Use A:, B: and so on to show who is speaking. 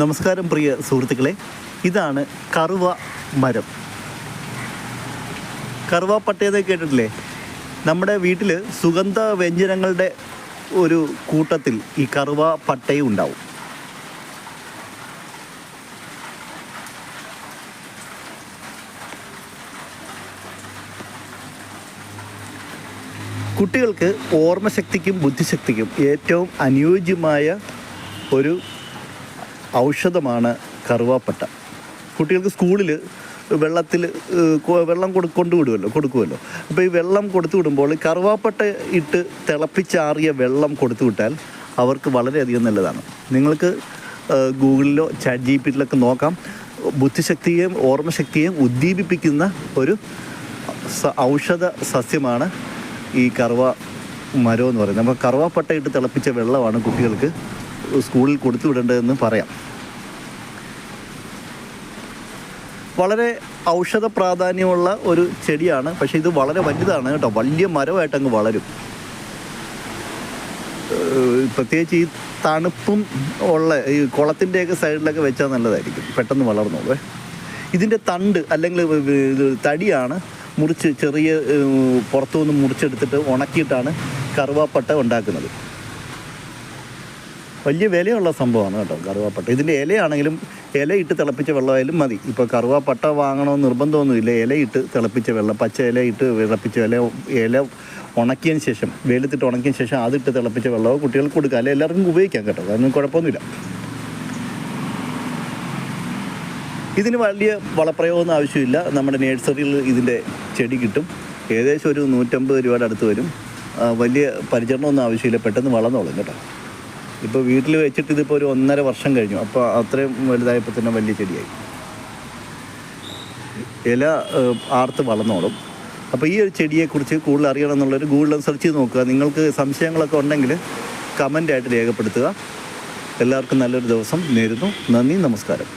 A: നമസ്കാരം പ്രിയ സുഹൃത്തുക്കളെ. ഇതാണ് കറുവ മരം. കറുവ പട്ടേത കേട്ടിട്ടില്ലേ? നമ്മുടെ വീട്ടിൽ സുഗന്ധ വ്യഞ്ജനങ്ങളുടെ ഒരു കൂട്ടത്തിൽ ഈ കറുവ പട്ടയും ഉണ്ടാവും. കുട്ടികൾക്ക് ഓർമ്മശക്തിക്കും ബുദ്ധിശക്തിക്കും ഏറ്റവും അനുയോജ്യമായ ഒരു ഔഷധമാണ് കറുവാപ്പട്ട. കുട്ടികൾക്ക് സ്കൂളിൽ വെള്ളത്തിൽ വെള്ളം കൊടു കൊണ്ടുവിടുമല്ലോ കൊടുക്കുമല്ലോ അപ്പോൾ ഈ വെള്ളം കൊടുത്തു വിടുമ്പോൾ കറുവാപ്പട്ട ഇട്ട് തിളപ്പിച്ചാറിയ വെള്ളം കൊടുത്തു വിട്ടാൽ അവർക്ക് വളരെയധികം നല്ലതാണ്. നിങ്ങൾക്ക് ഗൂഗിളിലോ ചാറ്റ് ജി പി ടിയിലൊക്കെ നോക്കാം. ബുദ്ധിശക്തിയെയും ഓർമ്മശക്തിയെയും ഉദ്ദീപിപ്പിക്കുന്ന ഒരു ഔഷധ സസ്യമാണ് ഈ കറുവ മരം എന്ന് പറയുന്നത്. നമ്മൾ കറുവാപ്പട്ട ഇട്ട് തിളപ്പിച്ച വെള്ളമാണ് കുട്ടികൾക്ക് സ്കൂളിൽ കൊടുത്തു വിടേണ്ടതെന്ന് പറയാം. വളരെ ഔഷധ പ്രാധാന്യമുള്ള ഒരു ചെടിയാണ്. പക്ഷേ ഇത് വളരെ വലുതാണ് കേട്ടോ. വലിയ മരമായിട്ട് അങ്ങ് വളരും. പ്രത്യേകിച്ച് ഈ തണുപ്പും ഉള്ള ഈ കുളത്തിന്റെയൊക്കെ സൈഡിലൊക്കെ വെച്ചാൽ നല്ലതായിരിക്കും. പെട്ടെന്ന് വളർന്നോളൂ ഇതിന്റെ തണ്ട് അല്ലെങ്കിൽ തടിയാണ് മുറിച്ച് ചെറിയ പുറത്തുനിന്ന് മുറിച്ചെടുത്തിട്ട് ഉണക്കിയിട്ടാണ് കറുവാപ്പട്ട ഉണ്ടാക്കുന്നത്. വലിയ വിലയുള്ള സംഭവമാണ് കേട്ടോ കറുവാപ്പട്ട. ഇതിന്റെ ഇലയാണെങ്കിലും ഇലയിട്ട് തിളപ്പിച്ച വെള്ളമായാലും മതി. ഇപ്പോൾ കറുവാപ്പട്ട വാങ്ങണമെന്ന് നിർബന്ധമൊന്നുമില്ല. ഇലയിട്ട് തിളപ്പിച്ച വെള്ളം പച്ച ഇലയിട്ട് തിളപ്പിച്ച ഇല ഇല ഉണക്കിയതിന് ശേഷം വെയിലത്തിട്ട് ഉണക്കിയതിന് ശേഷം അതിട്ട് തിളപ്പിച്ച വെള്ളമോ കുട്ടികൾക്ക് കൊടുക്കുക അല്ലെങ്കിൽ എല്ലാവർക്കും ഉപയോഗിക്കാം കേട്ടോ. അതൊന്നും കുഴപ്പമൊന്നുമില്ല. ഇതിന് വലിയ വളപ്രയോഗമൊന്നും ആവശ്യമില്ല. നമ്മുടെ നേഴ്സറിയിൽ ഇതിന്റെ ചെടി കിട്ടും. ഏകദേശം ഒരു നൂറ്റമ്പത് രൂപയുടെ അടുത്ത് വരും. വലിയ പരിചരണമൊന്നും ആവശ്യമില്ല. പെട്ടെന്ന് വളർന്നോളും കേട്ടോ. ഇപ്പോൾ വീട്ടിൽ വെച്ചിട്ട് ഇതിപ്പോൾ ഒരു ഒന്നര വർഷം കഴിഞ്ഞു. അപ്പോൾ അത്രയും വലുതായപ്പോൾ തന്നെ വലിയ ചെടിയായി. ഇല ആർത്ത് വളർന്നോളും. അപ്പോൾ ഈ ഒരു ചെടിയെക്കുറിച്ച് കൂടുതൽ അറിയണം എന്നുള്ളൊരു ഗൂഗിളിൽ സെർച്ച് ചെയ്ത് നോക്കുക. നിങ്ങൾക്ക് സംശയങ്ങളൊക്കെ ഉണ്ടെങ്കിൽ കമന്റായിട്ട് രേഖപ്പെടുത്തുക. എല്ലാവർക്കും നല്ലൊരു ദിവസം നേരുന്നു. നന്ദി നമസ്കാരം.